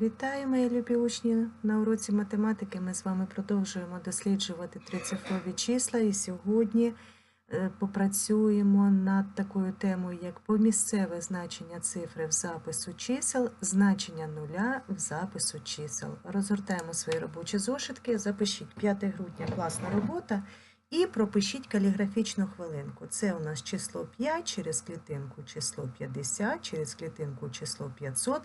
Вітаю, мої любі учні! На уроці математики ми з вами продовжуємо досліджувати трицифрові числа і сьогодні е, попрацюємо над такою темою, як помісцеве значення цифри в запису чисел, значення нуля в запису чисел. Розгортаємо свої робочі зошитки, запишіть 5 грудня класна робота і пропишіть каліграфічну хвилинку. Це у нас число 5 через клітинку число 50, через клітинку число 500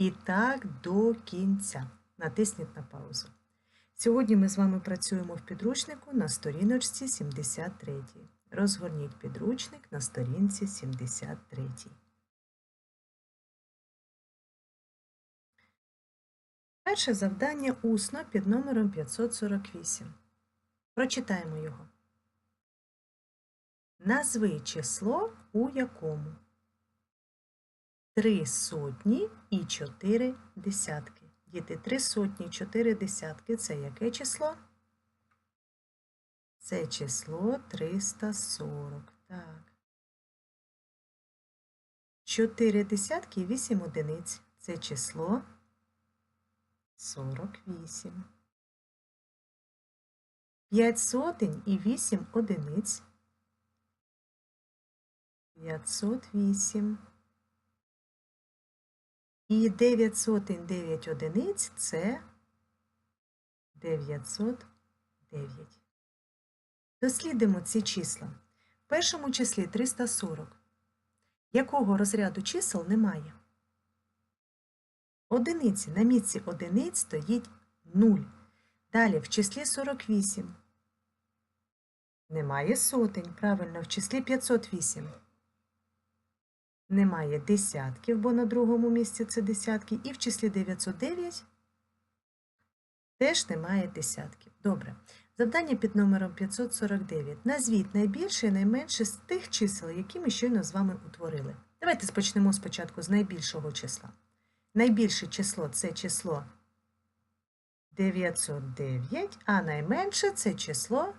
і так до кінця. Натисніть на паузу. Сьогодні ми з вами працюємо в підручнику на сторіночці 73. Розгорніть підручник на сторінці 73. Перше завдання усно під номером 548. Прочитаємо його. Назви число, у якому три сотні і чотири десятки. Діти, три сотні і чотири десятки це яке число? Це число 340. Так. Чотири десятки і вісім одиниць. Це число 48. П'ять сотень і вісім одиниць. 508. І 9 сотень 9 одиниць це 909. Дослідимо ці числа. В першому числі 340. Якого розряду чисел немає? Одиниці. На місці одиниць стоїть 0. Далі в числі 48. Немає сотень. Правильно, в числі 508. Немає десятків, бо на другому місці це десятки. І в числі 909 теж немає десятків. Добре. Завдання під номером 549. Назвіть найбільше і найменше з тих чисел, які ми щойно з вами утворили. Давайте спочнемо спочатку з найбільшого числа. Найбільше число це число 909, а найменше це число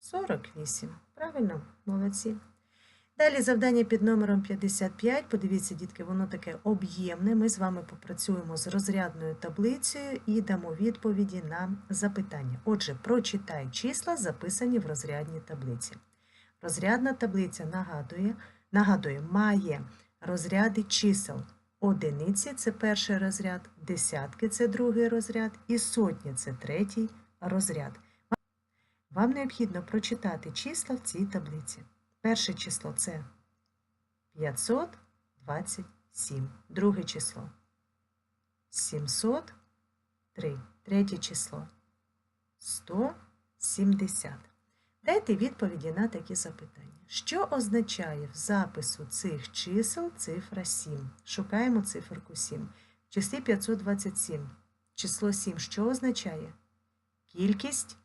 48. Правильно, молодці. Далі завдання під номером 55. Подивіться, дітки, воно таке об'ємне. Ми з вами попрацюємо з розрядною таблицею і дамо відповіді на запитання. Отже, прочитай числа, записані в розрядній таблиці. Розрядна таблиця нагадує, нагадує, має розряди чисел. Одиниці це перший розряд, десятки це другий розряд, і сотні це третій розряд. Вам необхідно прочитати числа в цій таблиці. Перше число це 527. Друге число 703. Третє число 170. Дайте відповіді на такі запитання. Що означає в запису цих чисел цифра 7? Шукаємо циферку 7. В числі 527. Число 7 що означає? Кількість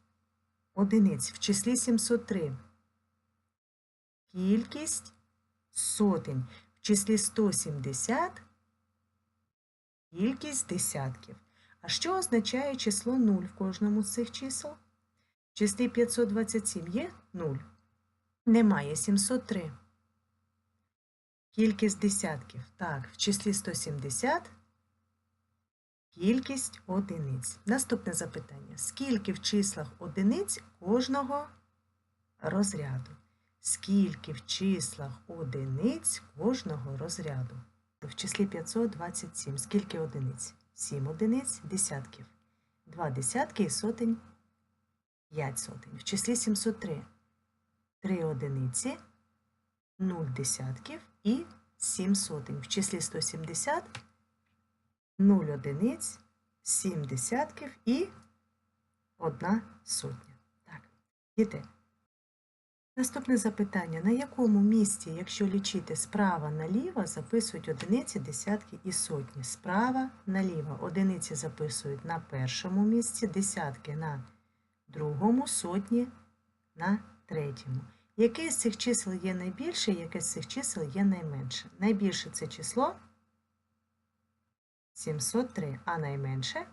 одиниць. В числі 703 кількість сотень. В числі 170 кількість десятків. А що означає число 0 в кожному з цих чисел? В числі 527 є 0. Немає 703. Кількість десятків. Так, в числі 170 кількість одиниць. Наступне запитання. Скільки в числах одиниць кожного розряду? Скільки в числах одиниць кожного розряду. В числі 527. Скільки одиниць? 7 одиниць десятків. 2 десятки і сотень 5 сотень. В числі 703. 3 одиниці, 0 десятків і 7 сотень. В числі 170 0 одиниць, 7 десятків і 1 сотня. Так, діти. Наступне запитання. На якому місці, якщо лічити справа наліво, записують одиниці, десятки і сотні? Справа наліво. Одиниці записують на першому місці, десятки на другому, сотні на третьому. Яке з цих чисел є найбільше, яке з цих чисел є найменше? Найбільше це число 703, а найменше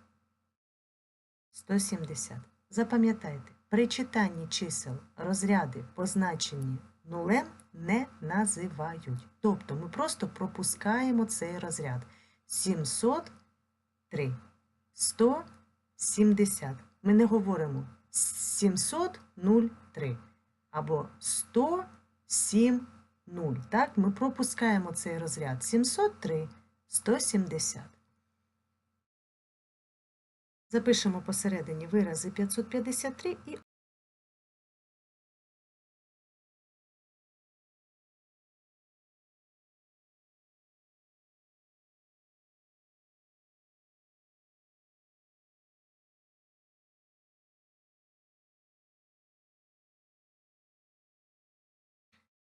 170. Запам'ятайте. При читанні чисел розряди, позначені нулем, не називають. Тобто ми просто пропускаємо цей розряд. 700 3. 170. Ми не говоримо 703 або 107 0. Так, ми пропускаємо цей розряд. 703, 170. Запишемо посередині вирази 553 і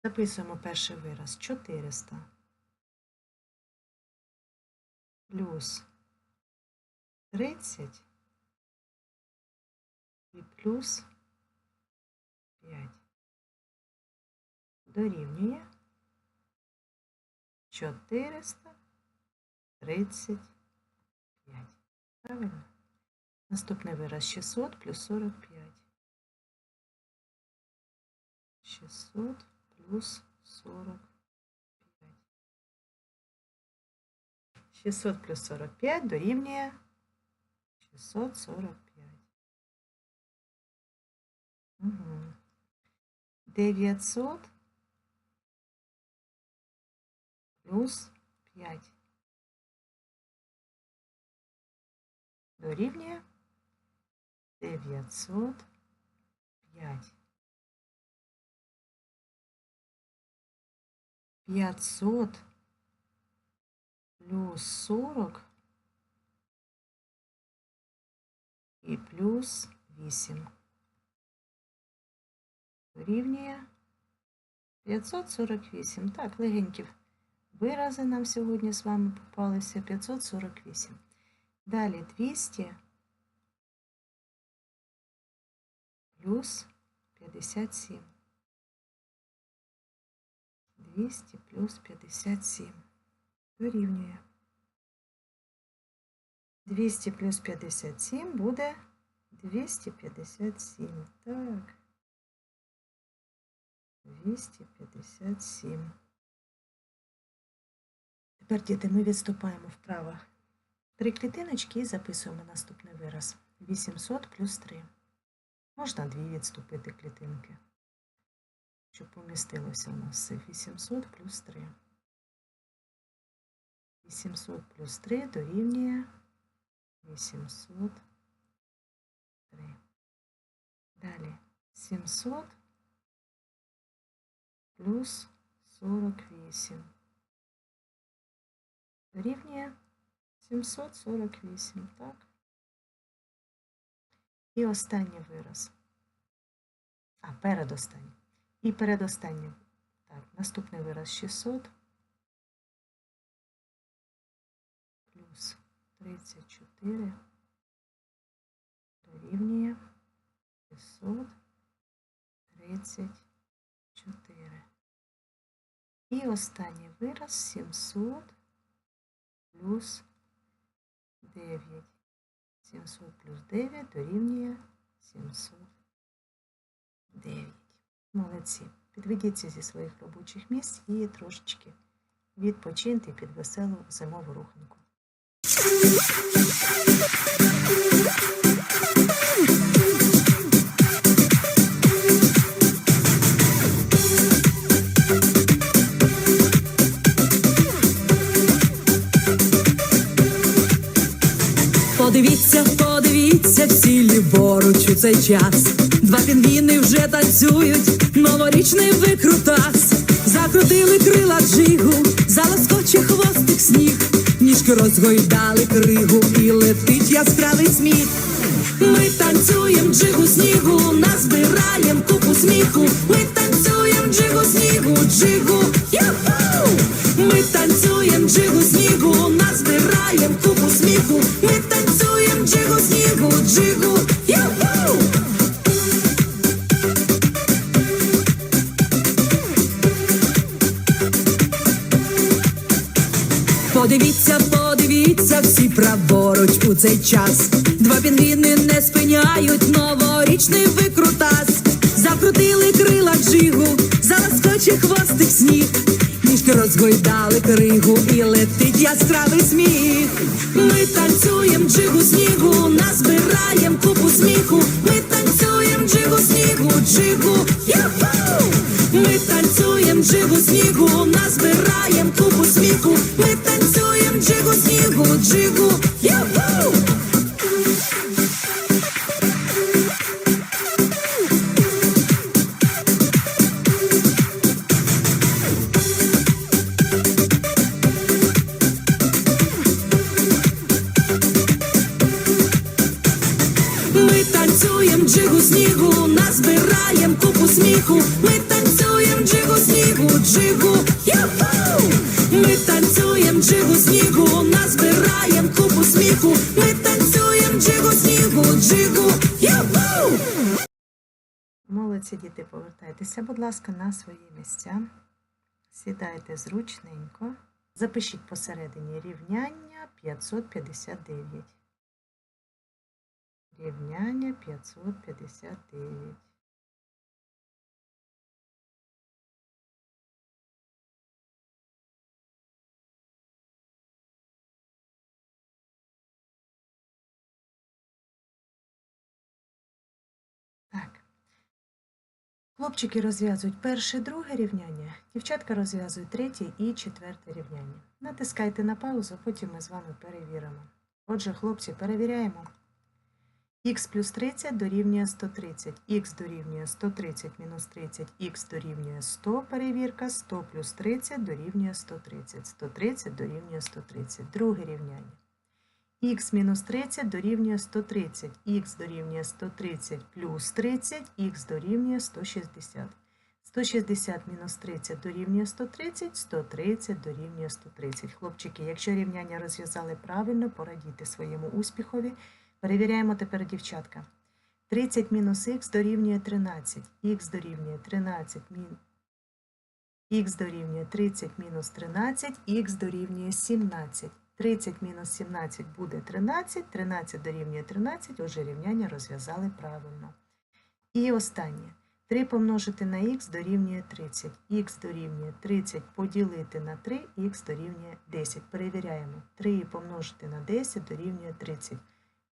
записуємо перший вираз. 400 плюс 30 і плюс 5 дорівнює 435. Правильно? Наступний вираз 600 плюс 45. 600 плюс 45. 600 плюс 45 дорівнює 645. Угу. 900 плюс 5 дорівнює 905. 500 плюс 40 і плюс 8 дорівнює 548. Так, легенькі вирази нам сьогодні з вами попалися 548. Далі 200 плюс 57. 200 плюс 57 дорівнює. 200 плюс 57 буде 257. Так. 257. Тепер, діти, ми відступаємо вправо. Три клітиночки і записуємо наступний вираз. 800 плюс 3. Можна дві відступити клітинки щоб помістилося у нас це 800 плюс 3. 800 плюс 3 дорівнює 803. Далі 700 плюс 48. Дорівнює 748, так? І останній вираз. А, передостанній. І передостаннім. Так, наступний вираз 600 плюс 34 дорівнює 634. І останній вираз 700 плюс 9. 700 плюс 9 дорівнює 709. Молодці. Підведіться зі своїх робочих місць і трошечки відпочиньте під веселу зимову руханку. Цей час. Два пінгвіни вже танцюють, новорічний викрутас. Закрутили крила джигу, залоскоче хвостик сніг, ніжки розгойдали кригу і летить яскравий сміх. Ми танцюєм джигу снігу, назбираєм купу сміху. Ми танцюєм джигу снігу, джигу, юху! Ми танцюєм джигу снігу, назбираєм купу сміху. Ми танцюєм джигу снігу, джигу, цей час. Два пінгвіни не спиняють новорічний викрутас. Закрутили крила джигу, заласкоче хвостик сніг. Ніжки розгойдали кригу і летить яскравий сміх. Ми танцюєм джигу снігу, назбираєм купу сміху. Ми танцюєм джигу снігу, джигу, юху! Ми танцюєм джигу снігу, назбираєм купу сміху. Ми танцюєм джигу снігу, джигу, юху! Сміху. Ми танцюєм джигу снігу, джигу, юху! Ми танцюєм джигу снігу, назбираєм купу сміху. Ми танцюєм джигу снігу, джигу, юху! Молодці діти, повертайтеся, будь ласка, на свої місця. Сідайте зручненько. Запишіть посередині рівняння 559. Рівняння 559. Хлопчики розв'язують перше, друге рівняння, дівчатка розв'язують третє і четверте рівняння. Натискайте на паузу, потім ми з вами перевіримо. Отже, хлопці, перевіряємо. х плюс 30 дорівнює 130, х дорівнює 130 мінус 30, х дорівнює 100, перевірка, 100 плюс 30 дорівнює 130, 130 дорівнює 130. Друге рівняння. Х мінус 30 дорівнює 130, х дорівнює 130 плюс 30, х дорівнює 160. 160 мінус 30 дорівнює 130, 130 дорівнює 130. Хлопчики, якщо рівняння розв'язали правильно, порадійте своєму успіхові. Перевіряємо тепер дівчатка. 30 мінус х дорівнює 13, х дорівнює 13, мін... х дорівнює 30 мінус 13, х дорівнює 17. 30 мінус 17 буде 13, 13 дорівнює 13, отже рівняння розв'язали правильно. І останнє. 3 помножити на х дорівнює 30. х дорівнює 30 поділити на 3, х дорівнює 10. Перевіряємо. 3 помножити на 10 дорівнює 30.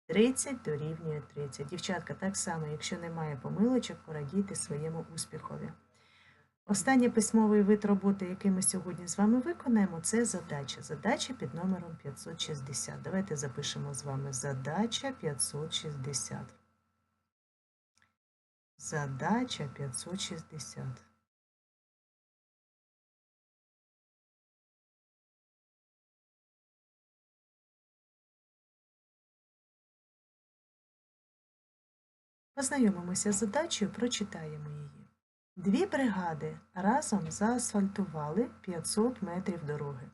30 дорівнює 30. Дівчатка, так само, якщо немає помилочок, порадійте своєму успіхові. Останній письмовий вид роботи, який ми сьогодні з вами виконаємо, це задача. Задача під номером 560. Давайте запишемо з вами задача 560. Задача 560. Познайомимося з задачею, прочитаємо її. Дві бригади разом заасфальтували 500 метрів дороги.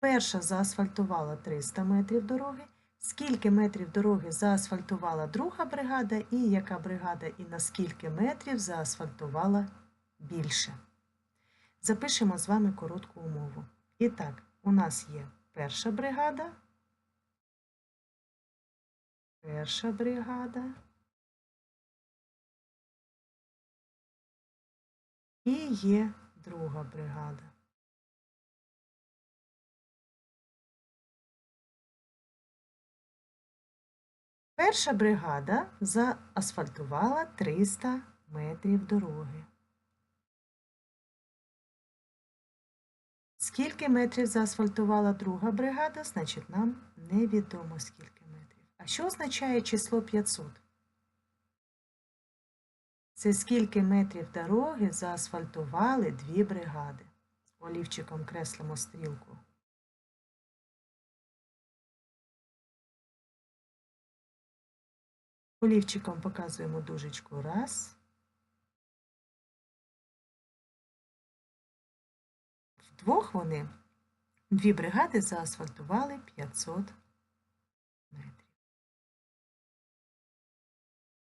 Перша заасфальтувала 300 метрів дороги. Скільки метрів дороги заасфальтувала друга бригада, і яка бригада і на скільки метрів заасфальтувала більше? Запишемо з вами коротку умову. І так, у нас є перша бригада. Перша бригада. І є друга бригада. Перша бригада заасфальтувала 300 метрів дороги. Скільки метрів заасфальтувала друга бригада, значить нам невідомо скільки метрів. А що означає число 500? Це скільки метрів дороги заасфальтували дві бригади. Олівчиком креслимо стрілку. Олівчиком показуємо дужечку раз. Вдвох вони, дві бригади заасфальтували 500 метрів.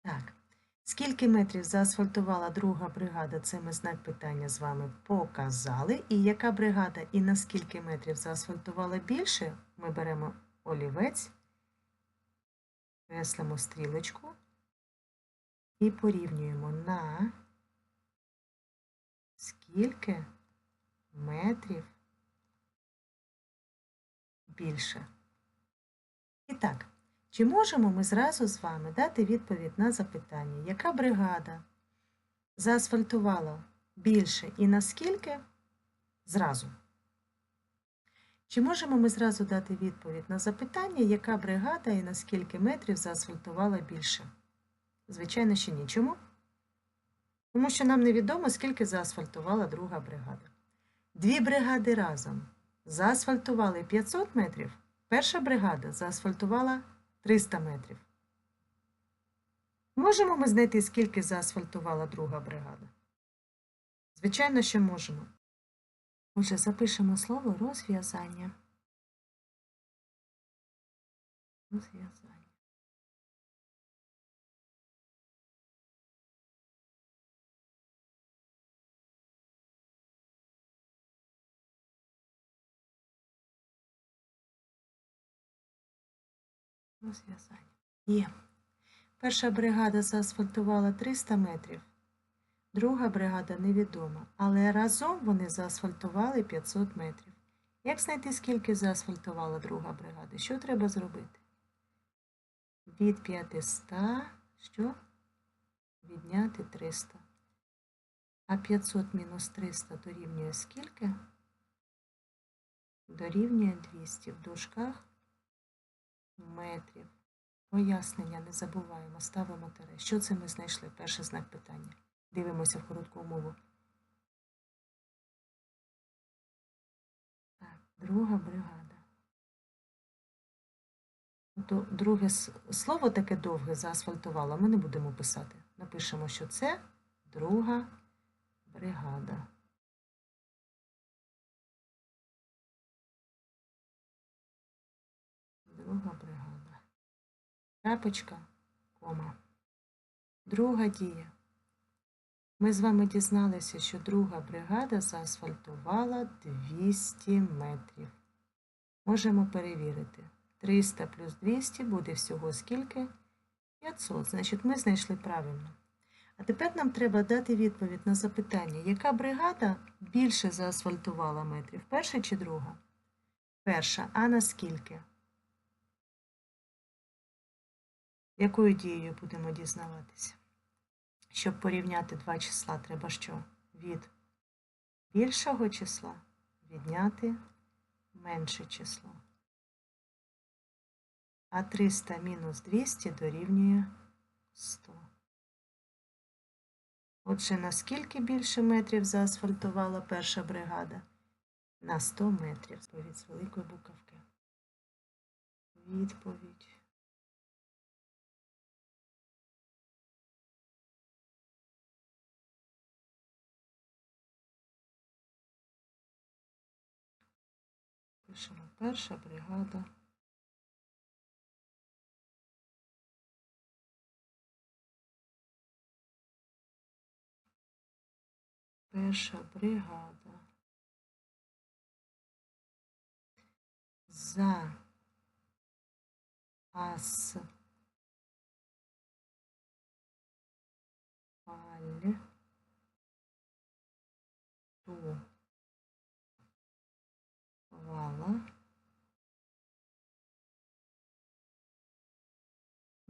Так. Скільки метрів заасфальтувала друга бригада, це ми знак питання з вами показали. І яка бригада і на скільки метрів заасфальтувала більше, ми беремо олівець, креслимо стрілочку і порівнюємо на скільки метрів більше. І так, чи можемо ми зразу з вами дати відповідь на запитання, яка бригада заасфальтувала більше і наскільки зразу? Чи можемо ми зразу дати відповідь на запитання, яка бригада і на скільки метрів заасфальтувала більше? Звичайно, що ні. Чому? Тому що нам невідомо, скільки заасфальтувала друга бригада. Дві бригади разом заасфальтували 500 метрів, перша бригада заасфальтувала 300 метрів. Можемо ми знайти, скільки заасфальтувала друга бригада? Звичайно, що можемо. Отже, запишемо слово розв'язання. Розв'язання. Розв'язання. Є. Перша бригада заасфальтувала 300 метрів, друга бригада невідома, але разом вони заасфальтували 500 метрів. Як знайти, скільки заасфальтувала друга бригада? Що треба зробити? Від 500, що? Відняти 300. А 500 мінус 300 дорівнює скільки? Дорівнює 200 в дужках метрів. Пояснення не забуваємо, ставимо тире. Що це ми знайшли? Перший знак питання. Дивимося в коротку умову. Так, друга бригада. Друге слово таке довге заасфальтувала, ми не будемо писати. Напишемо, що це друга бригада. Друга бригада. Крапочка, кома. Друга дія. Ми з вами дізналися, що друга бригада заасфальтувала 200 метрів. Можемо перевірити. 300 плюс 200 буде всього скільки? 500. Значить, ми знайшли правильно. А тепер нам треба дати відповідь на запитання, яка бригада більше заасфальтувала метрів? Перша чи друга? Перша. А наскільки? Якою дією будемо дізнаватися? Щоб порівняти два числа, треба що? Від більшого числа відняти менше число. А 300 мінус 200 дорівнює 100. Отже, наскільки більше метрів заасфальтувала перша бригада? На 100 метрів. Відповідь з великої буковки. Відповідь. Перша бригада. Перша бригада. За ас паль ту вала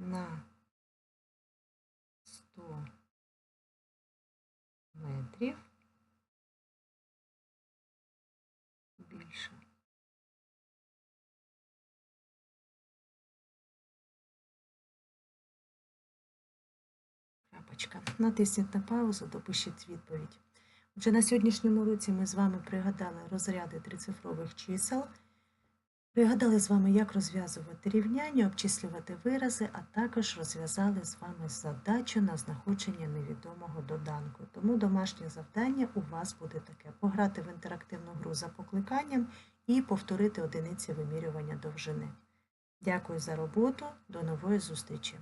на 100 метрів більше. Крапочка. Натисніть на паузу, допишіть відповідь. Отже, на сьогоднішньому уроці ми з вами пригадали розряди трицифрових чисел. Пригадали з вами, як розв'язувати рівняння, обчислювати вирази, а також розв'язали з вами задачу на знаходження невідомого доданку. Тому домашнє завдання у вас буде таке: пограти в інтерактивну гру за покликанням і повторити одиниці вимірювання довжини. Дякую за роботу. До нової зустрічі!